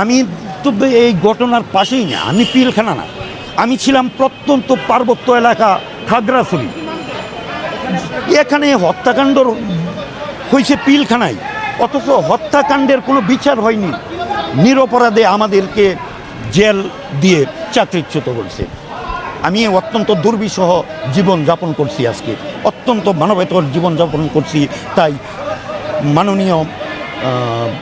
আমি তো এই ঘটনার পাশেই না, আমি পিলখানা না। আমি ছিলাম প্রত্যন্ত পার্বত্য এলাকা খাগড়াছড়ি। এখানে হত্যাকাণ্ড হয়েছে পিলখানায়। অথচ হত্যাকাণ্ডের কোনো বিচার হয়নি। নিরপরাধে আমাদেরকে জেল দিয়ে চাকরিচ্যুত করছে। আমি অত্যন্ত দুর্বিষহ জীবন যাপন করছি আজকে। অত্যন্ত মানবেতর জীবন যাপন করছি, তাই মাননীয়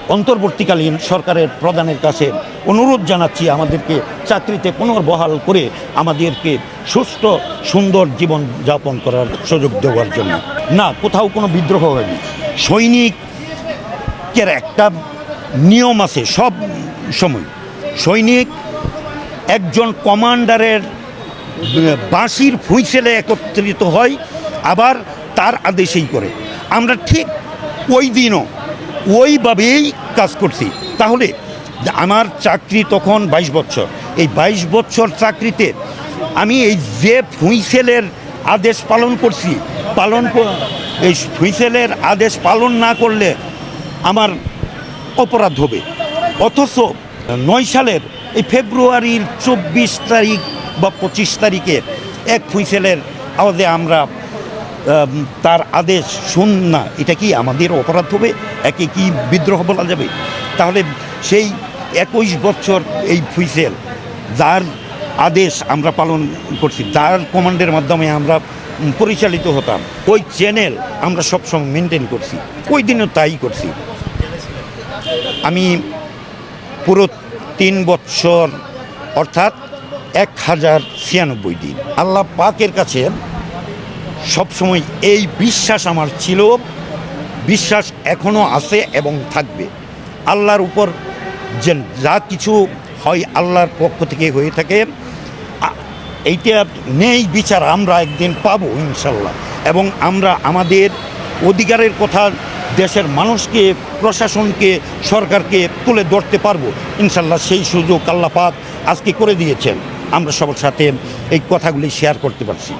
অন্তর্বর্তীকালীন সরকারের প্রধানের কাছে অনুরোধ জানাচ্ছি আমাদেরকে চাকরিতে পুনর্বহাল করে আমাদেরকে সুস্থ, সুন্দর জীবন যাপন করার সুযোগ দেওয়ার জন্য। না, কোথাও কোনো বিদ্রোহ হয়নি। সৈনিকের একটা নিয়ম আছে সব সময়। সৈনিক একজন কমান্ডারের বাঁশির ফুঁইছেলে একত্রিত হয়, আবার তার আদেশেই করে। আমরা ঠিক ওই দিনও ওইভাবেই কাজ করছি। তাহলে আমার চাকরি তখন বাইশ বছর এই বাইশ বছর চাকরিতে আমি এই যে ফুঁইছেলের আদেশ পালন করছি পালন এই ফুঁইছেলের আদেশ পালন না করলে আমার অপরাধ হবে। অথচ নয় সালের এই ফেব্রুয়ারির চব্বিশ তারিখ বা পঁচিশ তারিখে এক ফুইসেলের আওয়াজে আমরা আম, তার আদেশ শুন না, এটা কি আমাদের অপরাধ হবে? একে কি বিদ্রোহ বলা যাবে? তাহলে সেই একুশ বছর এই ফুইসেল, যার আদেশ আমরা পালন করছি, যার কমান্ডের মাধ্যমে আমরা পরিচালিত হতাম, ওই চ্যানেল আমরা সবসময় মেনটেন করছি, ওই দিনও তাই করছি। আমি পুরো তিন বছর, অর্থাৎ এক হাজার ছিয়ানব্বই দিন, আল্লাহ পাকের কাছে সবসময় এই বিশ্বাস আমার ছিল, বিশ্বাস এখনও আছে এবং থাকবে। আল্লাহর উপর যে যা কিছু হয় আল্লাহর পক্ষ থেকে হয়ে থাকে এইটা নেই বিচার আমরা একদিন পাবো ইনশাল্লাহ। এবং আমরা আমাদের অধিকারের কথা দেশের মানুষকে, প্রশাসনকে, সরকারকে তুলে ধরতে পারব। ইনশাল্লাহ সেই সুযোগ আল্লাহ পাক আজকে করে দিয়েছেন। আমরা সবার সাথে এই কথাগুলি শেয়ার করতে পারছি।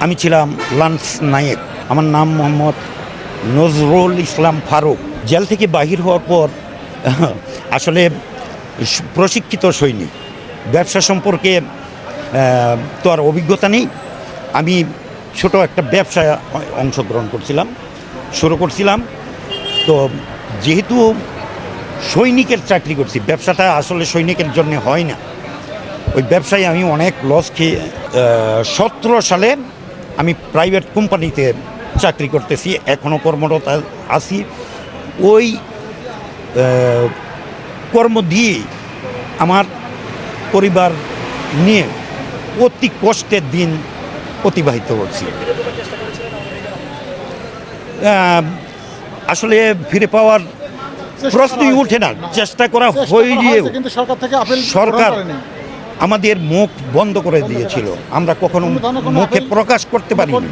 আমি ছিলাম লান্স নায়েক। আমার নাম মোহাম্মদ নজরুল ইসলাম ফারুক। জেল থেকে বাহির হওয়ার পর, আসলে প্রশিক্ষিত সৈনিক। ব্যবসা সম্পর্কে তো আর অভিজ্ঞতা নেই। আমি ছোট একটা ব্যবসায় অংশগ্রহণ করছিলাম, শুরু করছিলাম। তো যেহেতু সৈনিকের চাকরি করছি, ব্যবসাটা আসলে সৈনিকের জন্য হয় না। ওই ব্যবসায় আমি অনেক লস খেয়ে সতেরো সালে আমি প্রাইভেট কোম্পানিতে চাকরি করতেছি এখনও কর্মরত আছি। ওই কর্ম দিয়ে আমার পরিবার নিয়ে অতি কষ্টের দিন অতিবাহিত করছি। আসলে ফিরে পাওয়ার প্রশ্নই উঠে না চেষ্টা করা হয়ে কিন্তু সরকার থেকে। আমাদের মুখ বন্ধ করে দিয়েছিল। আমরা কখনো মুখে প্রকাশ করতে পারিনি।